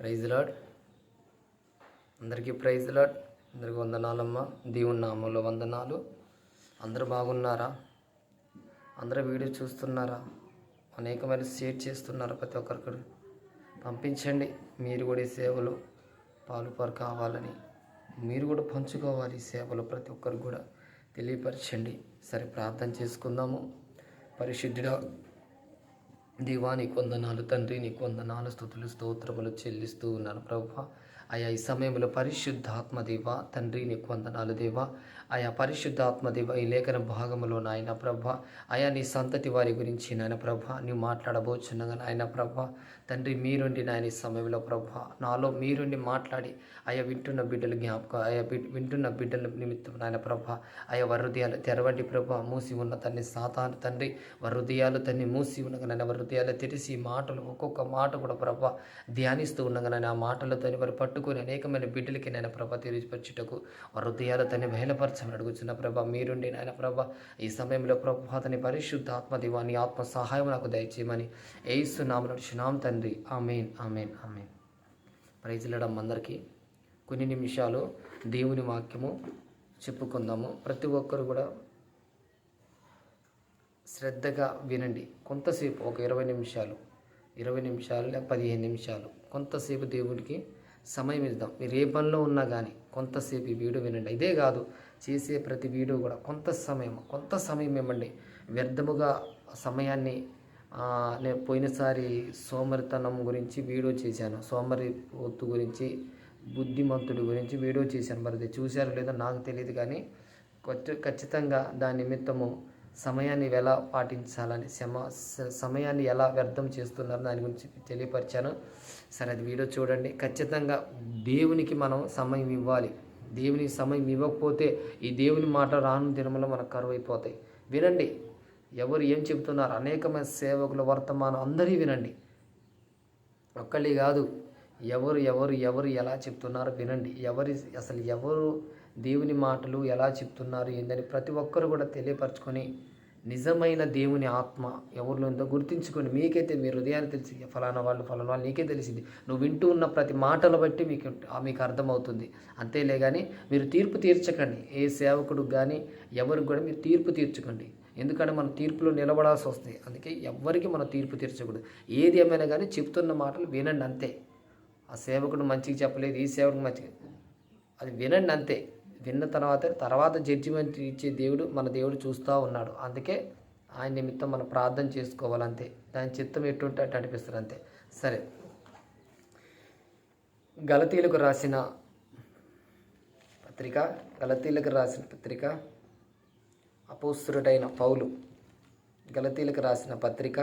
Praise Lord అందరికీ praise Lord అందరికీ వందనాలమ్మ. దేవుని నామంలో వందనాలు. అందరూ బాగున్నారా? అందరూ వీడియో చూస్తున్నారా? అనేకమైన షేర్ చేస్తున్నారా ప్రతి ఒక్కరికి. పంపించండి. మీరు కూడా ఈ సేవలు పాలుపారు కావాలని. మీరు కూడా పంచుకోవాలి సేవలు ప్రతి ఒక్కరికి కూడా. తెలియపరచండి. సరే ప్రార్థన చేసుకుందాము. పరిశుద్ధుడా దేవా నీకు వందనాలు. తండ్రి నీకు వందనాలు. స్థుతులు స్తోత్రములు చెల్లిస్తూ ఉన్నాను ప్రభా. ఆయా ఈ సమయంలో పరిశుద్ధాత్మ దేవ తండ్రి నీకు వందనాలు దేవా. ఆయా పరిశుద్ధాత్మ దేవ ఈ లేఖన భాగములో నాయన ప్రభ. ఆయా నీ సంతతి వారి గురించి నాయన ప్రభ నీవు మాట్లాడబోచున్నగా నాయన ప్రభ. తండ్రి మీరుండి నాయన ఈ సమయంలో ప్రభ నాలో మీరుండి మాట్లాడి ఆయా వింటున్న బిడ్డలు జ్ఞాపకం ఆయా వింటున్న బిడ్డల నిమిత్తం నాయన ప్రభ. ఆయా వరుదయాలు తెరవండి ప్రభ మూసి ఉన్న తన్ని సాతాను తండ్రి వరుదయాలు తన్ని మూసి ఉండగా నాయన వరుదయాలు తెరిసి మాటలు ఒక్కొక్క మాట కూడా ప్రభ ధ్యానిస్తూ ఉండగా నాయన ఆ మాటలతో వారు పట్టుకొని అనేకమైన బిడ్డలకి నాయన ప్రభ తెలియపరచుటకు హృదయాలు తన బయలుపరచమని అడుగుతున్న ప్రభ మీరుండి నాయన ప్రభ ఈ సమయంలో ప్రభు అతని పరిశుద్ధ ఆత్మదివాన్ని ఆత్మ సహాయం నాకు దయచేయమని ఏసు నామ నడిచినాం తండ్రి. Amen amen amen. ప్రైజ్లడం అందరికీ. కొన్ని నిమిషాలు దేవుని వాక్యము చెప్పుకుందాము. ప్రతి ఒక్కరు కూడా శ్రద్ధగా వినండి. కొంతసేపు ఒక ఇరవై నిమిషాలు ఇరవై నిమిషాలు లేక పదిహేను నిమిషాలు కొంతసేపు దేవుడికి సమయం ఇద్దాం మీరు ఏ పనిలో ఉన్నా కానీ కొంతసేపు ఈ వీడియో వినండి. ఇదే కాదు చేసే ప్రతి వీడియో కూడా కొంత సమయం కొంత సమయం ఇవ్వండి. వ్యర్థముగా సమయాన్ని నేను పోయినసారి సోమరితనం గురించి వీడియో చేశాను. సోమరి ఒత్తు గురించి బుద్ధిమంతుడి గురించి వీడియో చేశాను. మరి అది చూశారో లేదో నాకు తెలియదు కానీ ఖచ్చితంగా దాని నిమిత్తము సమయాన్ని ఎలా పాటించాలని సమ స- సమయాన్ని ఎలా వ్యర్థం చేస్తున్నారు దాని గురించి తెలియపరిచాను. సరే అది వీడియో చూడండి. ఖచ్చితంగా దేవునికి మనం సమయం ఇవ్వాలి. దేవునికి సమయం ఇవ్వకపోతే ఈ దేవుని మాట రాను దినములో మనకు కరువు అయిపోతాయి వినండి. ఎవరు ఏం చెబుతున్నారు? అనేకమైన సేవకుల వర్తమానం అందరి వినండి. ఒక్కళ్ళే కాదు. ఎవరు ఎవరు ఎవరు ఎలా చెప్తున్నారో వినండి. ఎవరి అసలు ఎవరు దేవుని మాటలు ఎలా చెప్తున్నారు ఏందని ప్రతి ఒక్కరు కూడా తెలియపరచుకొని నిజమైన దేవుని ఆత్మ ఎవరిలో ఉందో గుర్తించుకొని మీకైతే మీ హృదయాన్ని తెలిసి ఫలానా వాళ్ళు ఫలానా వాళ్ళు నీకే తెలిసింది. నువ్వు వింటూ ఉన్న ప్రతి మాటలు బట్టి మీకు ఆ మీకు అర్థమవుతుంది. అంతేలే కానీ మీరు తీర్పు తీర్చకండి. ఏ సేవకుడు కానీ ఎవరికి కూడా మీరు తీర్పు తీర్చకండి. ఎందుకంటే మనం తీర్పులో నిలబడాల్సి వస్తుంది అందుకే ఎవరికి మనం తీర్పు తీర్చకూడదు. ఏది ఏమైనా కానీ చెప్తున్న మాటలు వినండి అంతే. ఆ సేవకుడు మంచిగా చెప్పలేదు ఈ సేవకుడు మంచిగా అది వినండి అంతే. విన్న తర్వాత తర్వాత జడ్జిమెంట్ ఇచ్చే దేవుడు మన దేవుడు చూస్తూ ఉన్నాడు. అందుకే ఆయన నిమిత్తం మనం ప్రార్థన చేసుకోవాలంతే. దాని చిత్తం ఎటుంటే అటు అనిపిస్తుంది అంతే. సరే. గలతీలకు రాసిన పత్రిక గలతీలకు రాసిన పత్రిక అపోస్తుడైన పౌలు గలతీలకు రాసిన పత్రిక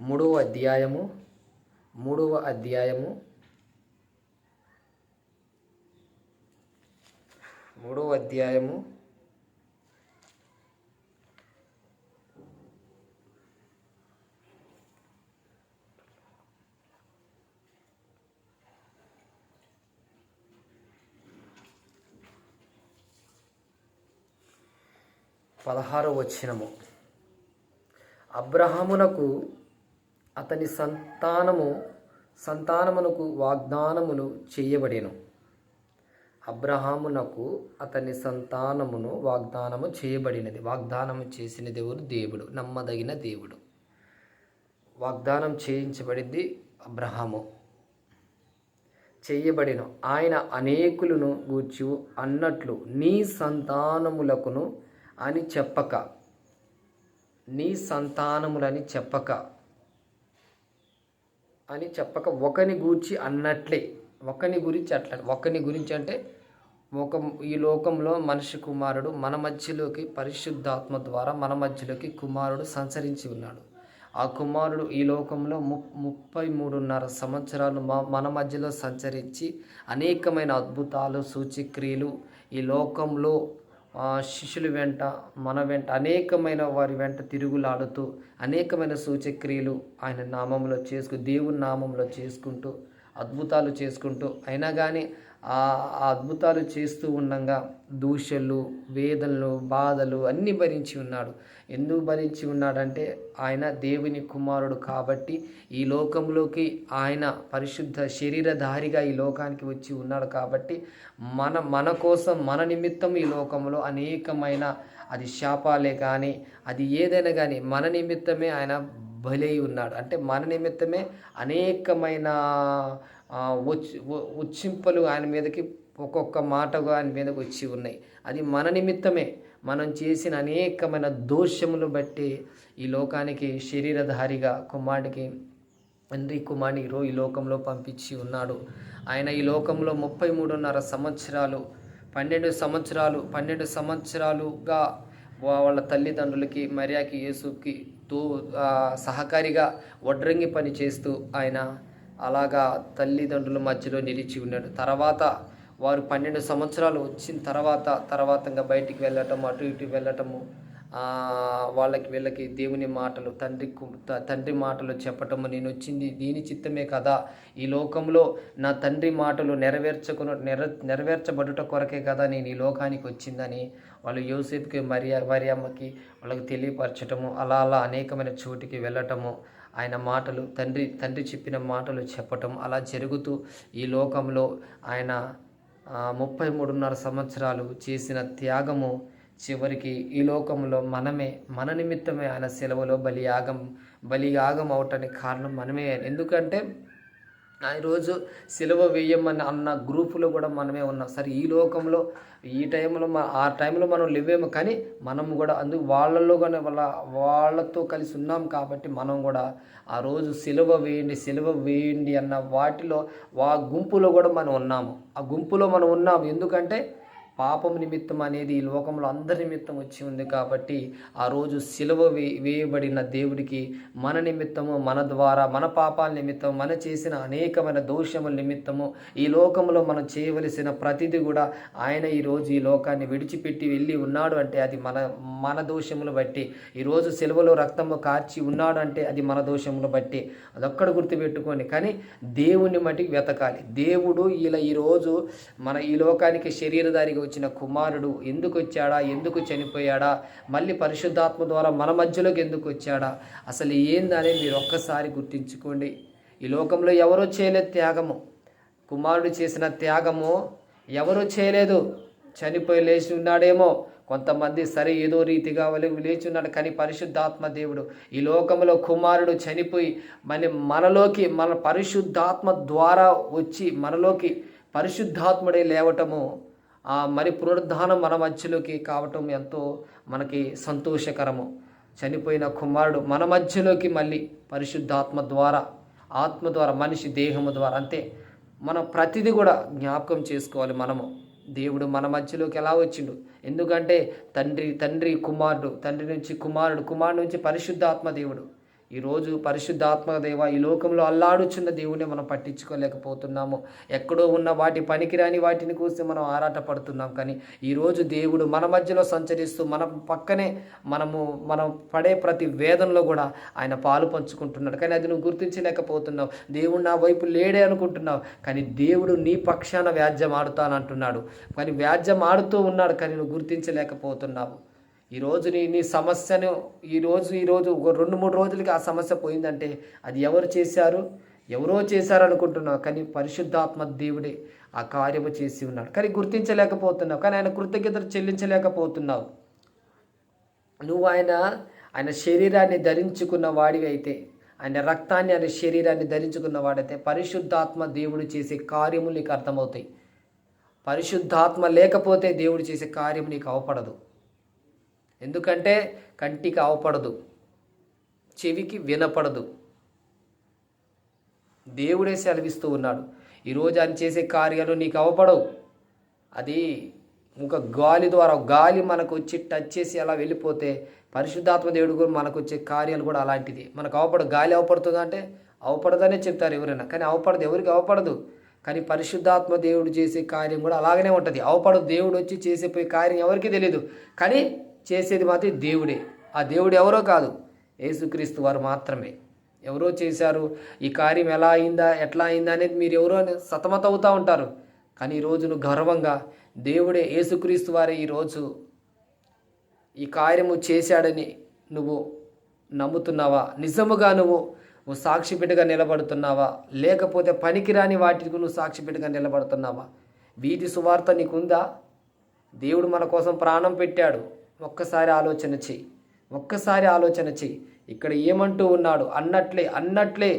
మూడవ అధ్యాయము మూడవ అధ్యాయము మూడవ అధ్యాయము. పదహారవ వచనము. అబ్రహామునకు అతని సంతానము సంతానమునకు వాగ్దానములు చేయబడెను. అబ్రహామునకు అతని సంతానమును వాగ్దానము చేయబడినది. వాగ్దానము చేసిన దేవుడు దేవుడు నమ్మదగిన దేవుడు. వాగ్దానం చేయించబడింది అబ్రహాము. చేయబడిన ఆయన అనేకులను గూర్చి అన్నట్లు నీ సంతానములకును అని చెప్పక నీ సంతానములని చెప్పక అని చెప్పక ఒకని గూర్చి అన్నట్లే. ఒకని గురించి అట్లా ఒకని గురించి అంటే ఒక ఈ లోకంలో మనిషి కుమారుడు మన మధ్యలోకి పరిశుద్ధాత్మ ద్వారా మన మధ్యలోకి కుమారుడు సంచరించి ఉన్నాడు. ఆ కుమారుడు ఈ లోకంలో ము ముప్పై మూడున్నర సంవత్సరాలు మా మన మధ్యలో సంచరించి అనేకమైన అద్భుతాలు సూచిక్రియలు ఈ లోకంలో శిష్యుల వెంట మన వెంట అనేకమైన వారి వెంట తిరుగులాడుతూ అనేకమైన సూచక్రియలు ఆయన నామంలో చేసుకు దేవుని నామంలో చేసుకుంటూ అద్భుతాలు చేసుకుంటూ అయినా కానీ ఆ అద్భుతాలు చేస్తూ ఉండగా దూషలు వేదనలు బాధలు అన్నీ భరించి ఉన్నాడు. ఎందుకు భరించి ఉన్నాడంటే ఆయన దేవుని కుమారుడు కాబట్టి ఈ లోకంలోకి ఆయన పరిశుద్ధ శరీరధారిగా ఈ లోకానికి వచ్చి ఉన్నాడు కాబట్టి మన మన కోసం మన నిమిత్తం ఈ లోకంలో అనేకమైన అది శాపాలే కానీ అది ఏదైనా కానీ మన నిమిత్తమే ఆయన బలై ఉన్నాడు. అంటే మన నిమిత్తమే అనేకమైన వచ్చి ఉచ్చింపలు ఆయన మీదకి ఒక్కొక్క మాటగా ఆయన మీదకి వచ్చి ఉన్నాయి. అది మన నిమిత్తమే. మనం చేసిన అనేకమైన దోషములు బట్టి ఈ లోకానికి శరీరధారిగా కుమారుడికి తండ్రి కుమారుని రో ఈ లోకంలో పంపించి ఉన్నాడు. ఆయన ఈ లోకంలో ముప్పై మూడున్నర సంవత్సరాలు పన్నెండు సంవత్సరాలు పన్నెండు సంవత్సరాలుగా వాళ్ళ తల్లిదండ్రులకి మరియాకి యేసుకి తో సహకారిగా వడ్రంగి పని చేస్తూ ఆయన అలాగా తల్లిదండ్రుల మధ్యలో నిలిచి ఉన్నాడు. తర్వాత వారు పన్నెండు సంవత్సరాలు వచ్చిన తర్వాత తర్వాత ఇంకా బయటికి వెళ్ళటం అటు ఇటు వెళ్ళటము వాళ్ళకి వీళ్ళకి దేవుని మాటలు తండ్రి తండ్రి మాటలు చెప్పటము నేను వచ్చింది దీని చిత్తమే కదా. ఈ లోకంలో నా తండ్రి మాటలు నెరవేర్చకున్న నెర నెరవేర్చబడుట కొరకే కదా నేను ఈ లోకానికి వచ్చిందని వాళ్ళు యోసేపుకి మరియా మరియమ్మకి వాళ్ళకి తెలియపరచటము అలా అలా అనేకమైన చోటికి వెళ్ళటము ఆయన మాటలు తండ్రి తండ్రి చెప్పిన మాటలు చెప్పటం అలా జరుగుతూ ఈ లోకంలో ఆయన ముప్పై మూడున్నర సంవత్సరాలు చేసిన త్యాగము చివరికి ఈ లోకంలో మనమే మన నిమిత్తమే ఆయన సెలవులో బలియాగం బలియాగం అవటానికి కారణం మనమే ఎందుకంటే ఆ రోజు వేయమని అన్న గ్రూపులో కూడా మనమే ఉన్నాం. సరే ఈ లోకంలో ఈ టైంలో ఆ టైంలో మనం లేవేమో కానీ మనం కూడా అందుకు వాళ్ళలో కానీ వాళ్ళ వాళ్ళతో కలిసి ఉన్నాం కాబట్టి మనం కూడా ఆ రోజు సిలువ వేయండి సిలువ వేయండి అన్న వాటిలో వా గుంపులో కూడా మనం ఉన్నాము. ఆ గుంపులో మనం ఉన్నాము. ఎందుకంటే పాపం నిమిత్తం అనేది ఈ లోకంలో అందరి నిమిత్తం వచ్చి ఉంది కాబట్టి ఆ రోజు సిలువ వే వేయబడిన దేవుడికి మన నిమిత్తము మన ద్వారా మన పాపాల నిమిత్తం మన చేసిన అనేకమైన దోషముల నిమిత్తము ఈ లోకంలో మనం చేయవలసిన ప్రతిదీ కూడా ఆయన ఈ రోజు ఈ లోకాన్ని విడిచిపెట్టి వెళ్ళి ఉన్నాడు అంటే అది మన మన దోషములు బట్టి. ఈరోజు సిలువలో రక్తము కార్చి ఉన్నాడు అంటే అది మన దోషములు బట్టి. అదొక్కడ గుర్తుపెట్టుకోండి. కానీ దేవుని మటికి వెతకాలి. దేవుడు ఇలా ఈరోజు మన ఈ లోకానికి శరీరధారిగా వచ్చిన కుమారుడు ఎందుకు వచ్చాడా? ఎందుకు చనిపోయాడా? మళ్ళీ పరిశుద్ధాత్మ ద్వారా మన మధ్యలోకి ఎందుకు వచ్చాడా? అసలు ఏందనేది మీరు ఒక్కసారి గుర్తించుకోండి. ఈ లోకంలో ఎవరో చేయలేదు త్యాగము. కుమారుడు చేసిన త్యాగము ఎవరూ చేయలేదు. చనిపోయి లేచి ఉన్నాడేమో. కొంతమంది సరే ఏదో రీతిగా వాళ్ళు లేచున్నాడు కానీ పరిశుద్ధాత్మ దేవుడు. ఈ లోకంలో కుమారుడు చనిపోయి మన మనలోకి మన పరిశుద్ధాత్మ ద్వారా వచ్చి మనలోకి పరిశుద్ధాత్ముడే లేవటము ఆ మరి పునరుద్ధానం మన మధ్యలోకి కావటం ఎంతో మనకి సంతోషకరము. చనిపోయిన కుమారుడు మన మధ్యలోకి మళ్ళీ పరిశుద్ధాత్మ ద్వారా ఆత్మ ద్వారా మనిషి దేహము ద్వారా అంతే. మనం ప్రతిదీ కూడా జ్ఞాపకం చేసుకోవాలి మనము. దేవుడు మన మధ్యలోకి ఎలా వచ్చిండు? ఎందుకంటే తండ్రి తండ్రి కుమారుడు తండ్రి నుంచి కుమారుడు కుమారుడు నుంచి పరిశుద్ధాత్మ దేవుడు. ఈరోజు పరిశుద్ధాత్మ దేవ ఈ లోకంలో అల్లాడుచున్న దేవుని మనం పట్టించుకోలేకపోతున్నాము. ఎక్కడో ఉన్న వాటి పనికిరాని వాటిని కూసి మనం ఆరాట పడుతున్నాం కానీ ఈరోజు దేవుడు మన మధ్యలో సంచరిస్తూ మన పక్కనే మనము మనం పడే ప్రతి వేదనలో కూడా ఆయన పాలు పంచుకుంటున్నాడు. కానీ అది నువ్వు గుర్తించలేకపోతున్నావు. దేవుడు నా వైపు లేడే అనుకుంటున్నావు. కానీ దేవుడు నీ పక్షాన వ్యాజ్యం ఆడుతానంటున్నాడు. కానీ వ్యాజ్యం ఆడుతూ ఉన్నాడు. కానీ నువ్వు గుర్తించలేకపోతున్నావు. ఈరోజు నీ నీ సమస్యను ఈరోజు ఈరోజు ఒక రెండు మూడు రోజులకి ఆ సమస్య పోయిందంటే అది ఎవరు చేశారు? ఎవరో చేశారు అనుకుంటున్నావు కానీ పరిశుద్ధాత్మ దేవుడే ఆ కార్యము చేసి ఉన్నాడు. కానీ గుర్తించలేకపోతున్నావు కానీ ఆయన కృతజ్ఞతలు చెల్లించలేకపోతున్నావు. నువ్వు ఆయన ఆయన శరీరాన్ని ధరించుకున్న వాడివి అయితే ఆయన రక్తాన్ని ఆయన శరీరాన్ని ధరించుకున్న వాడైతే పరిశుద్ధాత్మ దేవుడు చేసే కార్యములు నీకు అర్థమవుతాయి. పరిశుద్ధాత్మ లేకపోతే దేవుడు చేసే కార్యం నీకు అవపడదు. ఎందుకంటే కంటికి అవపడదు చెవికి వినపడదు దేవుడే సెలవిస్తూ ఉన్నాడు ఈరోజు ఆయన చేసే కార్యాలు నీకు అవపడవు అది ఒక గాలి ద్వారా గాలి మనకు వచ్చి టచ్ చేసి అలా వెళ్ళిపోతే పరిశుద్ధాత్మ దేవుడు కూడా మనకు వచ్చే కార్యాలు కూడా అలాంటిది. మనకు అవపడదు గాలి అవపడుతుందా అంటే అవపడదనే చెప్తారు ఎవరైనా కానీ అవపడదు ఎవరికి అవపడదు కానీ పరిశుద్ధాత్మ దేవుడు చేసే కార్యం కూడా అలాగనే ఉంటుంది. అవపడదు దేవుడు వచ్చి చేసే పోయే కార్యం ఎవరికీ తెలియదు కానీ చేసేది మాత్రం దేవుడే. ఆ దేవుడు ఎవరో కాదు యేసుక్రీస్తు వారు మాత్రమే. ఎవరో చేశారు ఈ కార్యం ఎలా అయిందా ఎట్లా అయిందా అనేది మీరు ఎవరో అని సతమత అవుతూ ఉంటారు. కానీ ఈరోజును గర్వంగా దేవుడే యేసుక్రీస్తు వారే ఈరోజు ఈ కార్యము చేశాడని నువ్వు నమ్ముతున్నావా? నిజముగా నువ్వు నువ్వు సాక్షిపెట్టుగా నిలబడుతున్నావా? లేకపోతే పనికిరాని వాటికి నువ్వు సాక్షిపెట్టుగా నిలబడుతున్నావా? వీటి సువార్త నీకుందా? దేవుడు మన కోసం ప్రాణం పెట్టాడు. ఒక్కసారి ఆలోచన చెయ్యి. ఒక్కసారి ఆలోచన చెయ్యి. ఇక్కడ ఏమంటూ ఉన్నాడు? అన్నట్లే అన్నట్లే.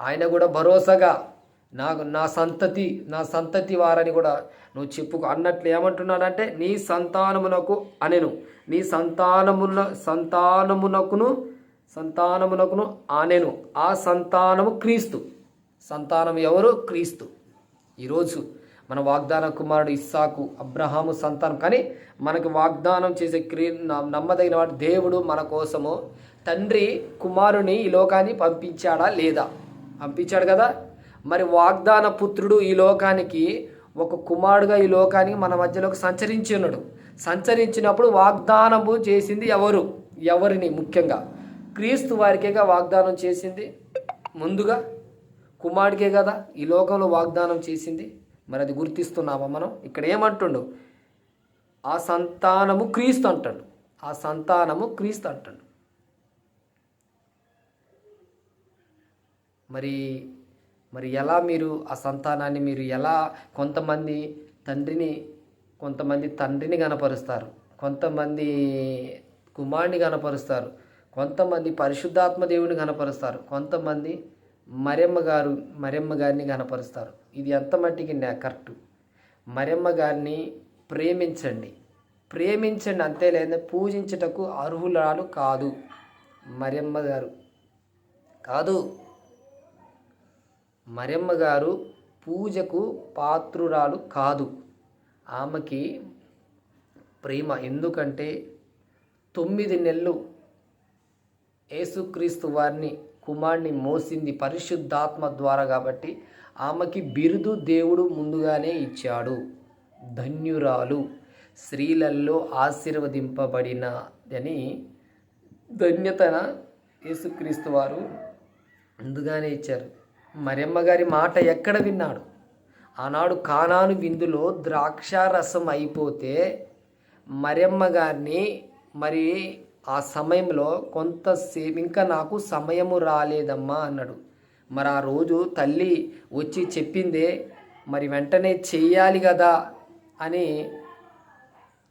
ఆయన కూడా భరోసాగా నాకు నా సంతతి నా సంతతి వారని కూడా నువ్వు చెప్పుకో అన్నట్లు. ఏమంటున్నానంటే నీ సంతానమునకు అనెను. నీ సంతానమున సంతానమునకును సంతానమునకును ఆనెను ఆ సంతానము క్రీస్తు. సంతానం ఎవరు? క్రీస్తు. ఈరోజు మన వాగ్దాన కుమారుడు ఇస్సాకు అబ్రహాము సంతానం. కానీ మనకి వాగ్దానం చేసే క్రీ న- నమ్మదగిన వాడు దేవుడు మన కోసము తండ్రి కుమారుని ఈ లోకాన్ని పంపించాడా లేదా? పంపించాడు కదా. మరి వాగ్దాన పుత్రుడు ఈ లోకానికి ఒక కుమారుడుగా ఈ లోకానికి మన మధ్యలోకి సంచరించి ఉన్నాడు. సంచరించినప్పుడు వాగ్దానము చేసింది ఎవరు? ఎవరిని ముఖ్యంగా? క్రీస్తు వారికేగా వాగ్దానం చేసింది? ముందుగా కుమారుడికే కదా ఈ లోకంలో వాగ్దానం చేసింది? మరి అది గుర్తిస్తున్నామా మనం? ఇక్కడ ఏమంటుండు? ఆ సంతానము క్రీస్తు అంటాడు. ఆ సంతానము క్రీస్తు అంటాడు. మరి మరి ఎలా మీరు ఆ సంతానాన్ని మీరు ఎలా కొంతమంది తండ్రిని కొంతమంది తండ్రిని కనపరుస్తారు కొంతమంది కుమారుని కనపరుస్తారు కొంతమంది పరిశుద్ధాత్మ దేవుని కనపరుస్తారు కొంతమంది మరెమ్మ గారు మరెమ్మ గారిని కనపరుస్తారు ఇది ఎంత మట్టికి నా కరెక్ట్. మరెమ్మ గారిని ప్రేమించండి. ప్రేమించండి అంతే లేదా పూజించుటకు అర్హురాలు కాదు. మరెమ్మ గారు కాదు. మరెమ్మ గారు పూజకు పాత్రురాలు కాదు. ఆమెకి ప్రేమ. ఎందుకంటే తొమ్మిది నెలలు యేసుక్రీస్తు వారిని కుమారుని మోసింది పరిశుద్ధాత్మ ద్వారా కాబట్టి ఆమెకి బిరుదు దేవుడు ముందుగానే ఇచ్చాడు. ధన్యురాలు స్త్రీలల్లో ఆశీర్వదింపబడిన అని ధన్యతన యేసుక్రీస్తు వారు ముందుగానే ఇచ్చారు. మరెమ్మ గారి మాట ఎక్కడ విన్నాడు? ఆనాడు కానాను విందులో ద్రాక్షారసం అయిపోతే మరెమ్మ గారిని మరి ఆ సమయంలో కొంతసేపు ఇంకా నాకు సమయము రాలేదమ్మా అన్నాడు. మరి ఆ రోజు తల్లి వచ్చి చెప్పిందే మరి వెంటనే చెయ్యాలి కదా అని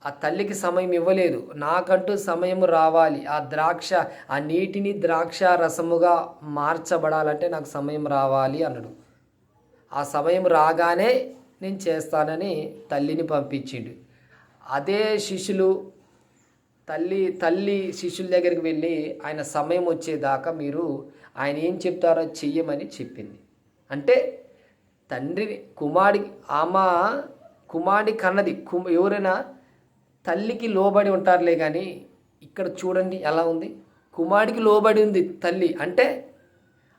ఆ తల్లికి సమయం ఇవ్వలేదు. నాకంటూ సమయం రావాలి. ఆ ద్రాక్ష ఆ నీటిని ద్రాక్ష రసముగా మార్చబడాలంటే నాకు సమయం రావాలి అన్నాడు. ఆ సమయం రాగానే నేను చేస్తానని తల్లిని పంపించిండు. అదే శిష్యులు తల్లి తల్లి శిష్యుల దగ్గరికి వెళ్ళి ఆయన సమయం వచ్చేదాకా మీరు ఆయన ఏం చెప్తారో చెయ్యమని చెప్పింది. అంటే తండ్రిని కుమారుడి ఆమె కుమారుడి కన్నది కు ఎవరైనా తల్లికి లోబడి ఉంటారులే కానీ ఇక్కడ చూడండి ఎలా ఉంది. కుమారుడికి లోబడి ఉంది తల్లి అంటే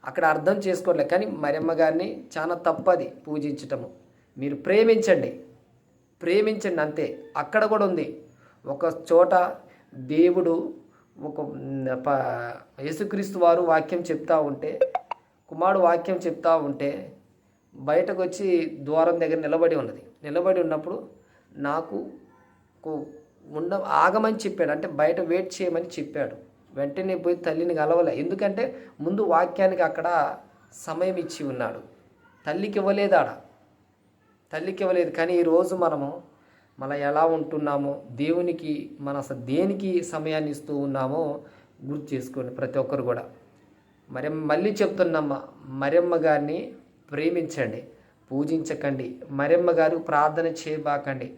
అక్కడ అర్థం చేసుకోలే కానీ మరియమ్మ గారిని చాలా తప్పది పూజించటము. మీరు ప్రేమించండి. ప్రేమించండి అంతే. అక్కడ కూడా ఉంది. ఒక చోట దేవుడు ఒక ప- యేసుక్రీస్తు వారు వాక్యం చెప్తా ఉంటే కుమారుడు వాక్యం చెప్తా ఉంటే బయటకు వచ్చి ద్వారం దగ్గర నిలబడి ఉన్నది. నిలబడి ఉన్నప్పుడు నాకు ఉండ ఆగమని చెప్పాడు. అంటే బయట వెయిట్ చేయమని చెప్పాడు. వెంటనే పోయి తల్లిని కలవలే. ఎందుకంటే ముందు వాక్యానికి అక్కడ సమయం ఇచ్చి ఉన్నాడు. తల్లికి ఇవ్వలేదు ఆడ. తల్లికి ఇవ్వలేదు. కానీ ఈరోజు మనము మన ఎలా ఉంటున్నామో దేవునికి మన అసలు దేనికి సమయాన్ని ఇస్తూ ఉన్నామో గుర్తు చేసుకోండి ప్రతి ఒక్కరు కూడా. మరి మళ్ళీ చెప్తున్నమ్మ మరెమ్మ గారిని ప్రేమించండి పూజించకండి. మరెమ్మ గారు ప్రార్థన చేయబాకండి.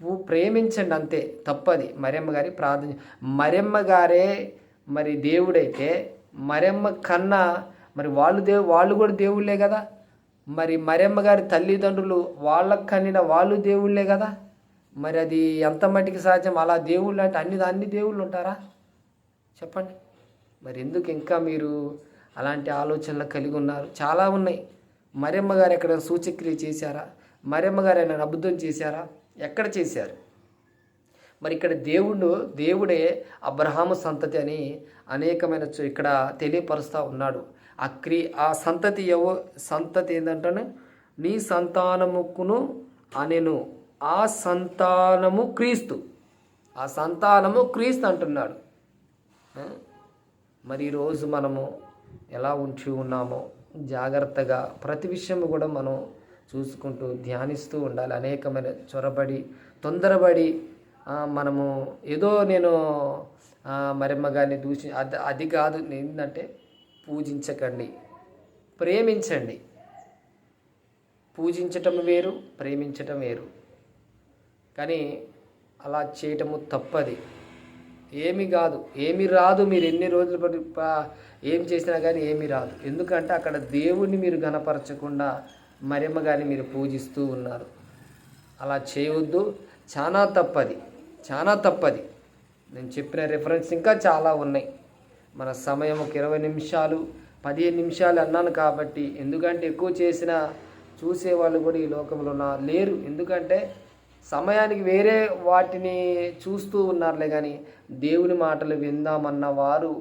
పూ ప్రేమించండి అంతే తప్పది. మరెమ్మ గారి ప్రార్థన మరెమ్మ గారే మరి దేవుడైతే మరెమ్మ కన్నా మరి వాళ్ళు దేవు వాళ్ళు కూడా దేవుళ్ళే కదా? మరి మరెమ్మ గారి తల్లిదండ్రులు వాళ్ళకు కన్నిన వాళ్ళు దేవుళ్ళే కదా? మరి అది ఎంత మట్టికి సాధ్యం? అలా దేవుళ్ళు అంటే అన్ని అన్ని దేవుళ్ళు ఉంటారా? చెప్పండి. మరి ఎందుకు ఇంకా మీరు అలాంటి ఆలోచనలు కలిగి ఉన్నారు? చాలా ఉన్నాయి. మరెమ్మ గారు ఎక్కడ సూచక్రియ చేశారా? మరెమ్మ గారు ఆయన అబద్ధం చేశారా? ఎక్కడ చేశారు? మరి ఇక్కడ దేవుడు దేవుడే అబ్రహాము సంతతి అని అనేకమైన చో- ఇక్కడ తెలియపరుస్తూ ఉన్నాడు. ఆ క్రి ఆ సంతతి ఎవ సంతతి ఏంటంటే నీ సంతానముకును అనెను. ఆ సంతానము క్రీస్తు. ఆ సంతానము క్రీస్తు అంటున్నాడు. మరి ఈరోజు మనము ఎలా ఉంచి ఉన్నామో జాగ్రత్తగా ప్రతి విషయము కూడా మనం చూసుకుంటూ ధ్యానిస్తూ ఉండాలి. అనేకమైన చొరబడి తొందరబడి మనము ఏదో నేను ఆ, గారిని దూషి అది అది కాదు ఏంటంటే పూజించకండి ప్రేమించండి. పూజించటం వేరు ప్రేమించటం వేరు. కానీ అలా చేయటము తప్పది. ఏమి కాదు. ఏమి రాదు మీరు ఎన్ని రోజులు పడి ఏం చేసినా కానీ ఏమి రాదు. ఎందుకంటే అక్కడ దేవుణ్ణి మీరు గనపరచకుండా మరెమ్మ గారిని మీరు పూజిస్తూ ఉన్నారు. అలా చేయవద్దు. చాలా తప్పది. చాలా తప్పది. నేను చెప్పిన రిఫరెన్స్ ఇంకా చాలా ఉన్నాయి. మన సమయం ఒక ఇరవై నిమిషాలు పదిహేను నిమిషాలు అన్నాను కాబట్టి ఎందుకంటే ఎక్కువ చేసిన చూసేవాళ్ళు కూడా ఈ లోకంలో నా లేరు. ఎందుకంటే సమయానికి వేరే వాటిని చూస్తూ ఉన్నారులే కానీ దేవుని మాటలు విందామన్న వారు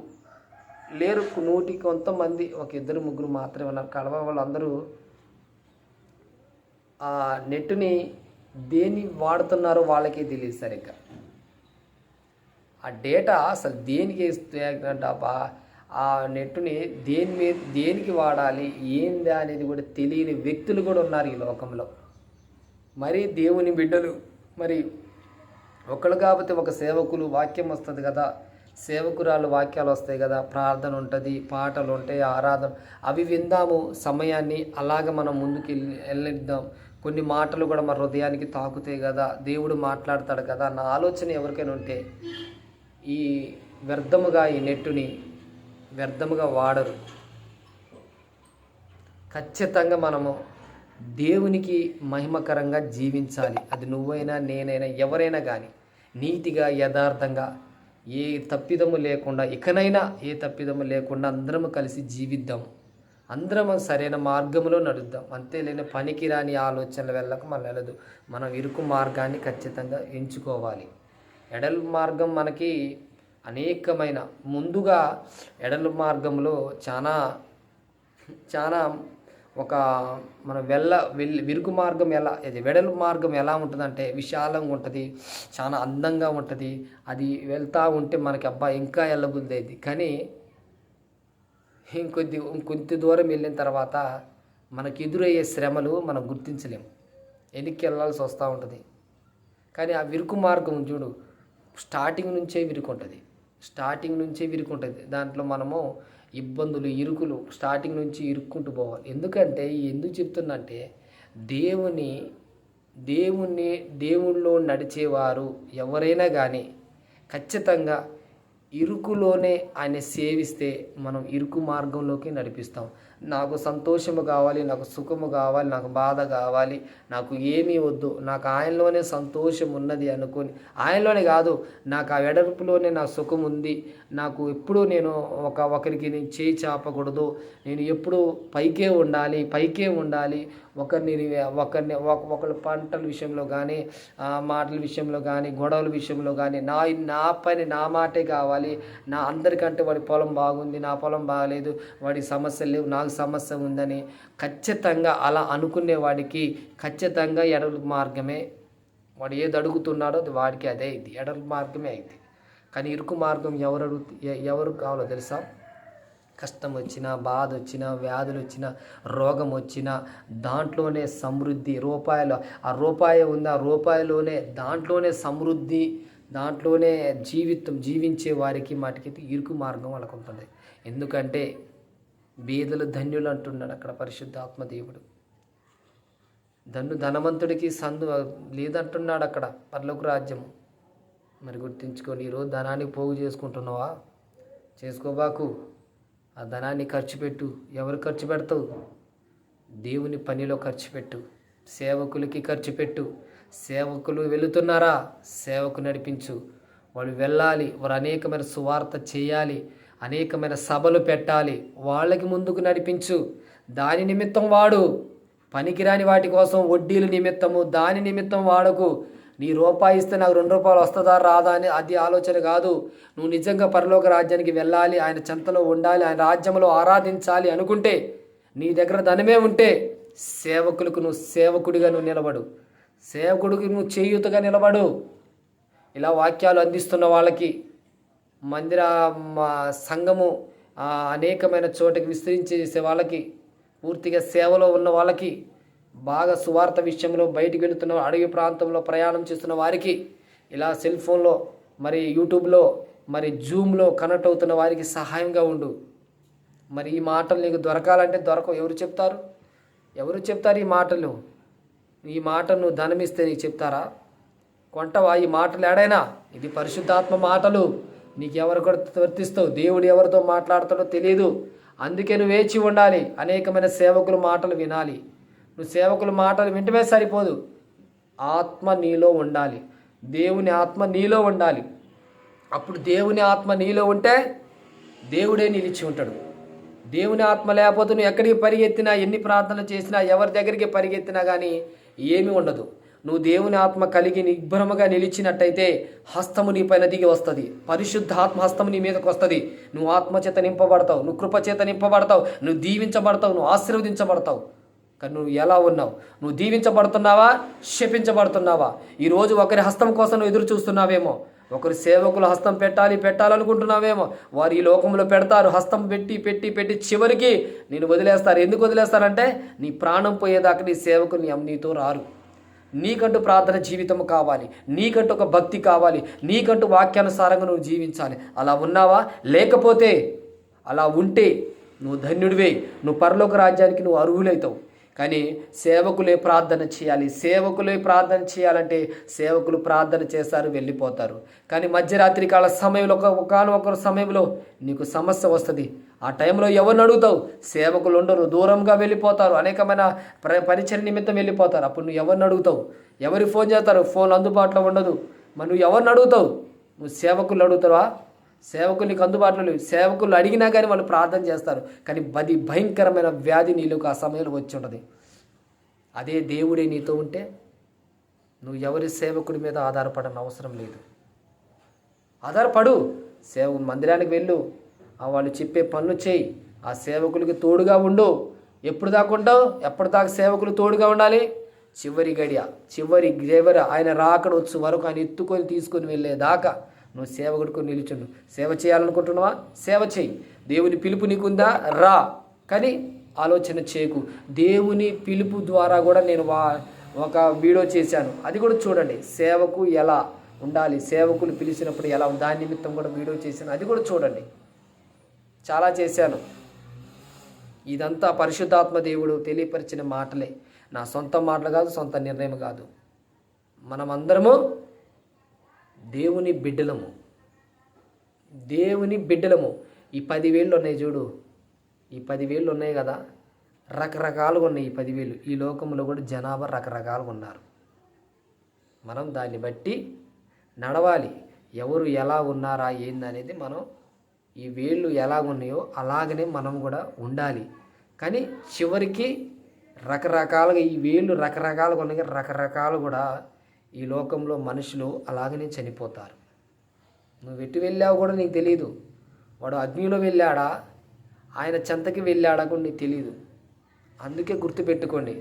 లేరు. నూటి కొంతమంది ఒక ఇద్దరు ముగ్గురు మాత్రమే ఉన్నారు. కడవ వాళ్ళందరూ ఆ నెట్ని దేన్ని వాడుతున్నారో వాళ్ళకే తెలియదు సరిగ్గా. ఆ డేటా అసలు దేనికి ఇస్తుందంట ఆ నెట్ని దేని మీద దేనికి వాడాలి ఏందా అనేది కూడా తెలియని వ్యక్తులు కూడా ఉన్నారు ఈ లోకంలో. మరి దేవుని బిడ్డలు మరి ఒకళ్ళు కాకపోతే ఒక సేవకులు వాక్యం వస్తుంది కదా. సేవకురాలు వాక్యాలు వస్తాయి కదా. ప్రార్థన ఉంటుంది పాటలు ఉంటాయి ఆరాధన. అవి విందాము సమయాన్ని అలాగ మనం ముందుకు వెళ్ళి వెళ్ళిద్దాం. కొన్ని మాటలు కూడా మన హృదయానికి తాకుతాయి కదా. దేవుడు మాట్లాడతాడు కదా నా ఆలోచన ఎవరికైనా ఉంటే ఈ వ్యర్థముగా ఈ నెట్టుని వ్యర్థముగా వాడరు. ఖచ్చితంగా మనము దేవునికి మహిమకరంగా జీవించాలి. అది నువ్వైనా నేనైనా ఎవరైనా కానీ నీతిగా యథార్థంగా ఏ తప్పిదము లేకుండా ఇకనైనా ఏ తప్పిదము లేకుండా అందరము కలిసి జీవిద్దాం. అందరం సరైన మార్గంలో నడుద్దాం. అంతేలేని పనికిరాని ఆలోచనల వెళ్ళక మనం వెళ్ళదు. మనం ఇరుకు మార్గాన్ని ఖచ్చితంగా ఎంచుకోవాలి. ఎడల మార్గం మనకి అనేకమైన ముందుగా ఎడల మార్గంలో చాలా చాలా ఒక మన వెళ్ళ వెళ్ళి విరుగు మార్గం ఎలా అది వెడలు మార్గం ఎలా ఉంటుందంటే విశాలంగా ఉంటుంది చాలా అందంగా ఉంటుంది అది వెళ్తూ ఉంటే మనకి అబ్బా ఇంకా వెళ్ళబుద్ది అయింది కానీ ఇంకొద్ది ఇంకొంత దూరం వెళ్ళిన తర్వాత మనకి ఎదురయ్యే శ్రమలు మనం గుర్తించలేము వెనక్కి వెళ్ళాల్సి వస్తూ ఉంటుంది. కానీ ఆ విరుకు మార్గం చూడు స్టార్టింగ్ నుంచే విరుకుంటుంది స్టార్టింగ్ నుంచే విరుకుంటుంది దాంట్లో మనము ఇబ్బందులు ఇరుకులు స్టార్టింగ్ నుంచి ఇరుక్కుంటూ పోవాలి. ఎందుకంటే ఎందుకు చెప్తున్నా అంటే దేవుని దేవుణ్ణి దేవుళ్ళో నడిచేవారు ఎవరైనా కానీ ఖచ్చితంగా ఇరుకులోనే ఆయన సేవిస్తే మనం ఇరుకు మార్గంలోకి నడిపిస్తాం. నాకు సంతోషము కావాలి నాకు సుఖము కావాలి నాకు బాధ కావాలి నాకు ఏమీ వద్దు. నాకు ఆయనలోనే సంతోషం ఉన్నది అనుకొని ఆయనలోనే కాదు నాకు ఆ వెడల్పులోనే నా సుఖం ఉంది. నాకు ఎప్పుడూ నేను ఒక ఒకరికి నేను చేయి చాపకూడదు. నేను ఎప్పుడూ పైకే ఉండాలి పైకే ఉండాలి. ఒకరిని ఒకరిని ఒక ఒకళ్ళ పంటల విషయంలో కానీ మాటల విషయంలో కానీ గొడవల విషయంలో కానీ నా నా పని నా మాటే కావాలి. నా అందరికంటే వాడి పొలం బాగుంది నా పొలం బాగలేదు వాడి సమస్యలు లేవు నాకు సమస్య ఉందని ఖచ్చితంగా అలా అనుకునే వాడికి ఖచ్చితంగా ఎడల మార్గమే. వాడు ఏది అడుగుతున్నాడో అది వాడికి అదే అయింది. ఎడల మార్గమే అయింది. కానీ ఇరుకు మార్గం ఎవరు ఎ- ఎవరు కావాలో తెలుసా? కష్టం వచ్చినా బాధ వచ్చినా వ్యాధులు వచ్చినా రోగం వచ్చినా దాంట్లోనే సమృద్ధి రూపాయలు. ఆ రూపాయి ఉంది? ఆ రూపాయలోనే దాంట్లోనే సమృద్ధి దాంట్లోనే జీవితం జీవించే వారికి మాటికి ఇరుకు మార్గం వాళ్ళకు ఉంటుంది ఎందుకంటే బీదలు ధన్యులు అంటున్నాడు అక్కడ పరిశుద్ధాత్మ దేవుడు. ధన్ను ధనవంతుడికి సందు లేదంటున్నాడు అక్కడ పర్లోక రాజ్యము మరి గుర్తుంచుకొని ఈరోజు ధనాన్ని పోగు చేసుకుంటున్నావా? చేసుకోబాకు. ఆ ధనాన్ని ఖర్చు పెట్టు ఎవరు ఖర్చు పెడతావు? దేవుని పనిలో ఖర్చు పెట్టు. సేవకులకి ఖర్చు పెట్టు. సేవకులు వెళుతున్నారా? సేవకు నడిపించు. వాళ్ళు వెళ్ళాలి. వారు అనేకమైన సువార్త చేయాలి. అనేకమైన సభలు పెట్టాలి. వాళ్ళకి ముందుకు నడిపించు. దాని నిమిత్తం వాడు. పనికిరాని వాటి కోసం వడ్డీల నిమిత్తము దాని నిమిత్తం వాడకు. నీ రూపాయి ఇస్తే నాకు రెండు రూపాయలు వస్తుందా రాదా అని అది ఆలోచన కాదు. నువ్వు నిజంగా పరలోక రాజ్యానికి వెళ్ళాలి ఆయన చెంతలో ఉండాలి ఆయన రాజ్యంలో ఆరాధించాలి అనుకుంటే నీ దగ్గర ధనమే ఉంటే సేవకులకు నువ్వు సేవకుడిగా నువ్వు నిలబడు. సేవకుడికి నువ్వు చేయూతగా నిలబడు. ఇలా వాక్యాలు అందిస్తున్న వాళ్ళకి మందిర మా సంఘము అనేకమైన చోటకి విస్తరించేసే వాళ్ళకి పూర్తిగా సేవలో ఉన్న వాళ్ళకి బాగా సువార్త విషయంలో బయటికి వెళుతున్న అడవి ప్రాంతంలో ప్రయాణం చేస్తున్న వారికి ఇలా సెల్ ఫోన్లో మరి యూట్యూబ్లో మరి జూమ్లో కనెక్ట్ అవుతున్న వారికి సహాయంగా ఉండు. మరి ఈ మాటలు నీకు దొరకాలంటే దొరకవు. ఎవరు చెప్తారు? ఎవరు చెప్తారు ఈ మాటలు? ఈ మాట ధనమిస్తే నీకు చెప్తారా? కొంటవా? ఈ మాటలు ఏడైనా? ఇది పరిశుద్ధాత్మ మాటలు. నీకు ఎవరు కూడా వర్తిస్తావు? దేవుడు ఎవరితో మాట్లాడతాడో తెలియదు అందుకే నువ్వు వేచి ఉండాలి. అనేకమైన సేవకులు మాటలు వినాలి. నువ్వు సేవకుల మాటలు వింటమే సరిపోదు. ఆత్మ నీలో ఉండాలి. దేవుని ఆత్మ నీలో ఉండాలి. అప్పుడు దేవుని ఆత్మ నీలో ఉంటే దేవుడే నిలిచి ఉంటాడు. దేవుని ఆత్మ లేకపోతే నువ్వు ఎక్కడికి పరిగెత్తినా ఎన్ని ప్రార్థనలు చేసినా ఎవరి దగ్గరికి పరిగెత్తినా కానీ ఏమీ ఉండదు. నువ్వు దేవుని ఆత్మ కలిగి నిగ్భ్రమగా నిలిచినట్టయితే హస్తము నీ పైన దిగి వస్తుంది. పరిశుద్ధ ఆత్మ హస్తము నీ మీదకి వస్తుంది. నువ్వు ఆత్మచేత నింపబడతావు. నువ్వు కృపచేత నింపబడతావు. నువ్వు దీవించబడతావు. నువ్వు ఆశీర్వదించబడతావు. కానీ నువ్వు ఎలా ఉన్నావు? నువ్వు దీవించబడుతున్నావా? శపించబడుతున్నావా? ఈరోజు ఒకరి హస్తం కోసం నువ్వు ఎదురు చూస్తున్నావేమో ఒకరి సేవకులు హస్తం పెట్టాలి పెట్టాలనుకుంటున్నావేమో? వారు ఈ లోకంలో పెడతారు హస్తం పెట్టి పెట్టి పెట్టి చివరికి నేను వదిలేస్తారు. ఎందుకు వదిలేస్తారంటే నీ ప్రాణం పోయేదాకా నీ సేవకులు నీ నీతో రారు. నీకంటూ ప్రార్థన జీవితం కావాలి. నీకంటూ ఒక భక్తి కావాలి. నీకంటూ వాక్యానుసారంగా నువ్వు జీవించాలి. అలా ఉన్నావా? లేకపోతే అలా ఉంటే నువ్వు ధన్యుడివే. నువ్వు పరలోక రాజ్యానికి నువ్వు అర్హులవుతావు కానీ సేవకులే ప్రార్థన చేయాలి. సేవకులే ప్రార్థన చేయాలంటే సేవకులు ప్రార్థన చేస్తారు వెళ్ళిపోతారు. కానీ మధ్యరాత్రి కాల సమయంలో ఒక సమయంలో నీకు సమస్య వస్తుంది. ఆ టైంలో ఎవరిని అడుగుతావు? సేవకులు ఉండరు దూరంగా వెళ్ళిపోతారు అనేకమైన ప్ర పరిచయ నిమిత్తం వెళ్ళిపోతారు. అప్పుడు నువ్వు ఎవరిని అడుగుతావు? ఎవరి ఫోన్ చేస్తారు? ఫోన్ అందుబాటులో ఉండదు. మరి నువ్వు ఎవరిని అడుగుతావు? నువ్వు సేవకులు అడుగుతావా? సేవకులకు అందుబాటులో లేవు. సేవకులు అడిగినా కానీ వాళ్ళు ప్రార్థన చేస్తారు. కానీ బది భయంకరమైన వ్యాధి నీళ్ళకు ఆ సమయంలో వచ్చి ఉంటుంది. అదే దేవుడే నీతో ఉంటే నువ్వు ఎవరి సేవకుడి మీద ఆధారపడని అవసరం లేదు. ఆధారపడు. సేవ మందిరానికి వెళ్ళు. వాళ్ళు చెప్పే పనులు చేయి. ఆ సేవకులకి తోడుగా ఉండు. ఎప్పుడు దాకా ఉంటావు ఎప్పటిదాకా సేవకులు తోడుగా ఉండాలి? చివరి గడియ చివరి చివరి ఆయన రాకడ వచ్చు వరకు ఆయన ఎత్తుకొని తీసుకొని వెళ్ళేదాకా నువ్వు సేవకుడికి నిలుచుండు. సేవ చేయాలనుకుంటున్నావా? సేవ చేయి. దేవుని పిలుపు నీకుందా? రా. కానీ ఆలోచన చేయకు. దేవుని పిలుపు ద్వారా కూడా నేను వా ఒక వీడియో చేశాను. అది కూడా చూడండి. సేవకు ఎలా ఉండాలి? సేవకులు పిలిచినప్పుడు ఎలా దాని నిమిత్తం కూడా వీడియో చేశాను. అది కూడా చూడండి. చాలా చేశాను. ఇదంతా పరిశుద్ధాత్మ దేవుడు తెలియపరిచిన మాటలే. నా సొంత మాటలు కాదు సొంత నిర్ణయం కాదు. మనమందరము దేవుని బిడ్డలము. దేవుని బిడ్డలము. ఈ పదివేళ్ళు ఉన్నాయి చూడు. ఈ పదివేళ్ళు ఉన్నాయి కదా. రకరకాలుగా ఉన్నాయి ఈ పదివేలు ఈ లోకంలో కూడా జనాభా రకరకాలుగా ఉన్నారు. మనం దాన్ని బట్టి నడవాలి. ఎవరు ఎలా ఉన్నారా ఏందనేది మనం ఈ వేళ్ళు ఎలా ఉన్నాయో అలాగనే మనం కూడా ఉండాలి. కానీ చివరికి రకరకాలుగా ఈ వేళ్ళు రకరకాలుగా ఉన్నాయి. రకరకాలు కూడా ఈ లోకంలో మనుషులు అలాగనే చనిపోతారు. నువ్వు ఎటు వెళ్ళావు కూడా నీకు తెలియదు వాడు అగ్నిలో వెళ్ళాడా? ఆయన చెంతకి వెళ్ళాడా కూడా నీకు తెలియదు అందుకే గుర్తుపెట్టుకోండి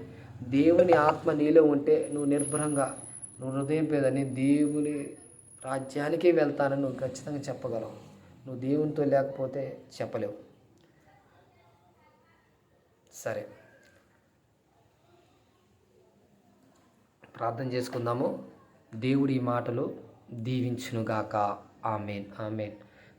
దేవుని ఆత్మ నీలో ఉంటే నువ్వు నిర్భరంగా నువ్వు హృదయం పేదని దేవుని రాజ్యానికే వెళ్తానని నువ్వు ఖచ్చితంగా చెప్పగలవు. నువ్వు దేవునితో లేకపోతే చెప్పలేవు. సరే. ప్రార్థన చేసుకుందాము. దేవుడి ఈ మాటలు దీవించునుగాక. ఆమెన్. ఆమెన్.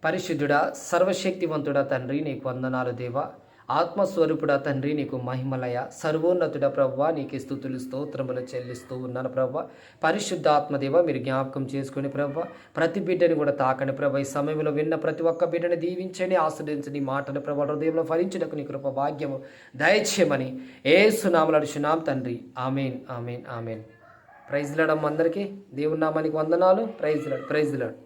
పరిశుద్ధుడా సర్వశక్తివంతుడా తండ్రి నీకు వందనాలు దేవా. ఆత్మస్వరూపుడా తండ్రి నీకు మహిమలయ. సర్వోన్నతుడ ప్రవ్వ నీకు స్థుతులు స్తోత్రములు చెల్లిస్తూ ఉన్నాను ప్రవ్వ. పరిశుద్ధ ఆత్మదేవ మీరు జ్ఞాపకం చేసుకుని ప్రవ్వ. ప్రతి బిడ్డని కూడా తాకని ప్రభ ఈ సమయంలో విన్న ప్రతి ఒక్క బిడ్డని దీవించని ఆస్వాదించండి ఈ మాటను ప్రభ హృదయంలో ఫలించడకు నీ కృప భాగ్యము దయచేయమని ఏ సునామలు అడుచున్నాం తండ్రి. ఆమెన్. ఆమెన్. ఆమెన్. ప్రైజ్ లడమ్మ అందరికీ దేవుని నామానికి వందనాలు. Praise లడ్ praise లడ్